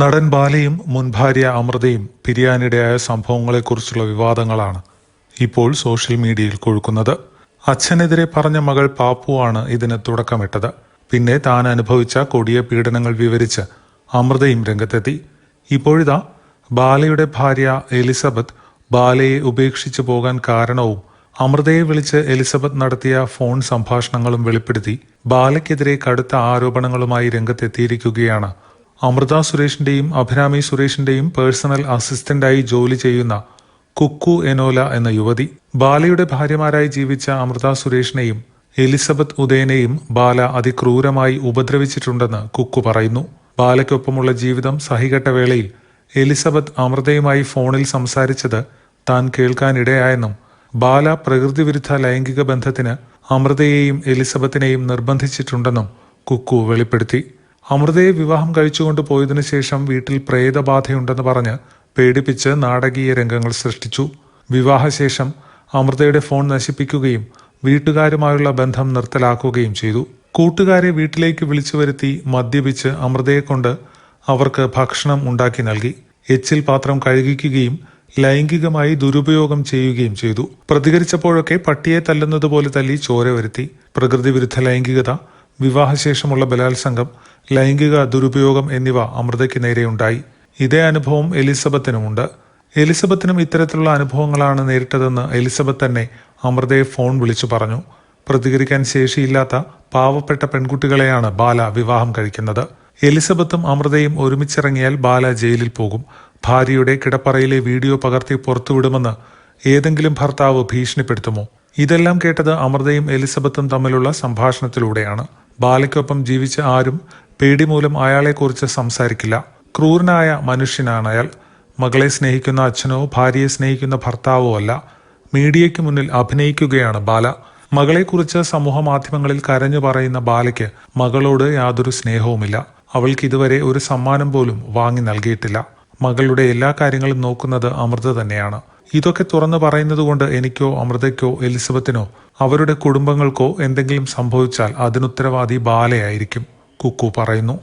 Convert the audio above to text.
നടൻ ബാലയും മുൻ ഭാര്യ അമൃതയും പിരിയാനിടയായ സംഭവങ്ങളെക്കുറിച്ചുള്ള വിവാദങ്ങളാണ് ഇപ്പോൾ സോഷ്യൽ മീഡിയയിൽ കൊഴുക്കുന്നത്. അച്ഛനെതിരെ പറഞ്ഞ മകൾ പാപ്പുവാണ് ഇതിന് തുടക്കമിട്ടത്. പിന്നെ താൻ അനുഭവിച്ച കൊടിയ പീഡനങ്ങൾ വിവരിച്ച് അമൃതയും രംഗത്തെത്തി. ഇപ്പോഴിതാ ബാലയുടെ ഭാര്യ എലിസബത്ത് ബാലയെ ഉപേക്ഷിച്ചു പോകാൻ കാരണവും അമൃതയെ വിളിച്ച് എലിസബത്ത് നടത്തിയ ഫോൺ സംഭാഷണങ്ങളും വെളിപ്പെടുത്തി ബാലയ്ക്കെതിരെ കടുത്ത ആരോപണങ്ങളുമായി രംഗത്തെത്തിയിരിക്കുകയാണ് അമൃത സുരേഷിന്റെയും അഭിരാമി സുരേഷിന്റെയും പേഴ്സണൽ അസിസ്റ്റന്റായി ജോലി ചെയ്യുന്ന കുക്കു എനോല എന്ന യുവതി ബാലയുടെ ഭാര്യമാരായി ജീവിച്ച അമൃത സുരേഷിനെയും എലിസബത്ത് ഉദയനെയും ബാല അതിക്രൂരമായി ഉപദ്രവിച്ചിട്ടുണ്ടെന്ന് കുക്കു പറയുന്നു. ബാലയ്ക്കൊപ്പമുള്ള ജീവിതം സഹികെട്ട വേളയിൽ എലിസബത്ത് അമൃതയുമായി ഫോണിൽ സംസാരിച്ചത് താൻ കേൾക്കാനിടയായെന്നും ബാല പ്രകൃതിവിരുദ്ധ ലൈംഗിക ബന്ധത്തിന് അമൃതയെയും എലിസബത്തിനെയും നിർബന്ധിച്ചിട്ടുണ്ടെന്നും കുക്കു വെളിപ്പെടുത്തി. അമൃതയെ വിവാഹം കഴിച്ചുകൊണ്ട് പോയതിനു ശേഷം വീട്ടിൽ പ്രേതബാധയുണ്ടെന്ന് പറഞ്ഞ് പേടിപ്പിച്ച് നാടകീയ രംഗങ്ങൾ സൃഷ്ടിച്ചു. വിവാഹശേഷം അമൃതയുടെ ഫോൺ നശിപ്പിക്കുകയും വീട്ടുകാരുമായുള്ള ബന്ധം നിർത്തലാക്കുകയും ചെയ്തു. കൂട്ടുകാരെ വീട്ടിലേക്ക് വിളിച്ചു വരുത്തി മദ്യപിച്ച് അമൃതയെ കൊണ്ട് അവർക്ക് ഭക്ഷണം ഉണ്ടാക്കി നൽകി. എച്ചിൽ പാത്രം കഴുകിക്കുകയും ലൈംഗികമായി ദുരുപയോഗം ചെയ്യുകയും ചെയ്തു. പ്രതികരിച്ചപ്പോഴൊക്കെ പട്ടിയെ തല്ലുന്നത് പോലെ തല്ലി ചോര വരുത്തി. പ്രകൃതി വിരുദ്ധ ലൈംഗികത വിവാഹശേഷമുള്ള ബലാത്സംഗം ലൈംഗിക ദുരുപയോഗം എന്നിവ അമൃതയ്ക്ക് നേരെയുണ്ടായി. ഇതേ അനുഭവം എലിസബത്തിനുമുണ്ട്. എലിസബത്തിനും ഇത്തരത്തിലുള്ള അനുഭവങ്ങളാണ് നേരിട്ടതെന്ന് എലിസബത്ത് തന്നെ അമൃതയെ ഫോൺ വിളിച്ചു പറഞ്ഞു. പ്രതികരിക്കാൻ ശേഷിയില്ലാത്ത പാവപ്പെട്ട പെൺകുട്ടികളെയാണ് ബാല വിവാഹം കഴിക്കുന്നത്. എലിസബത്തും അമൃതയും ഒരുമിച്ചിറങ്ങിയാൽ ബാല ജയിലിൽ പോകും. ഭാര്യയുടെ കിടപ്പറയിലെ വീഡിയോ പകർത്തി പുറത്തുവിടുമെന്ന് ഏതെങ്കിലും ഭർത്താവ് ഭീഷണിപ്പെടുത്തുമോ? ഇതെല്ലാം കേട്ടത് അമൃതയും എലിസബത്തും തമ്മിലുള്ള സംഭാഷണത്തിലൂടെയാണ്. ബാലയ്ക്കൊപ്പം ജീവിച്ച ആരും പേടി മൂലം അയാളെക്കുറിച്ച് സംസാരിക്കില്ല. ക്രൂരനായ മനുഷ്യനാണ് അയാൾ. മകളെ സ്നേഹിക്കുന്ന അച്ഛനോ ഭാര്യയെ സ്നേഹിക്കുന്ന ഭർത്താവോ അല്ല. മീഡിയയ്ക്ക് മുന്നിൽ അഭിനയിക്കുകയാണ് ബാല. മകളെക്കുറിച്ച് സമൂഹ മാധ്യമങ്ങളിൽ കരഞ്ഞു പറയുന്ന ബാലയ്ക്ക് മകളോട് യാതൊരു സ്നേഹവുമില്ല. അവൾക്ക് ഇതുവരെ ഒരു സമ്മാനം പോലും വാങ്ങി നൽകിയിട്ടില്ല. മകളുടെ എല്ലാ കാര്യങ്ങളും നോക്കുന്നത് അമൃത തന്നെയാണ്. ഇതൊക്കെ തുറന്നു പറയുന്നത് കൊണ്ട് എനിക്കോ അമൃതയ്ക്കോ എലിസബത്തിനോ അവരുടെ കുടുംബങ്ങൾക്കോ എന്തെങ്കിലും സംഭവിച്ചാൽ അതിനുത്തരവാദി ബാലയായിരിക്കും. കുക്കു പറയുന്നു.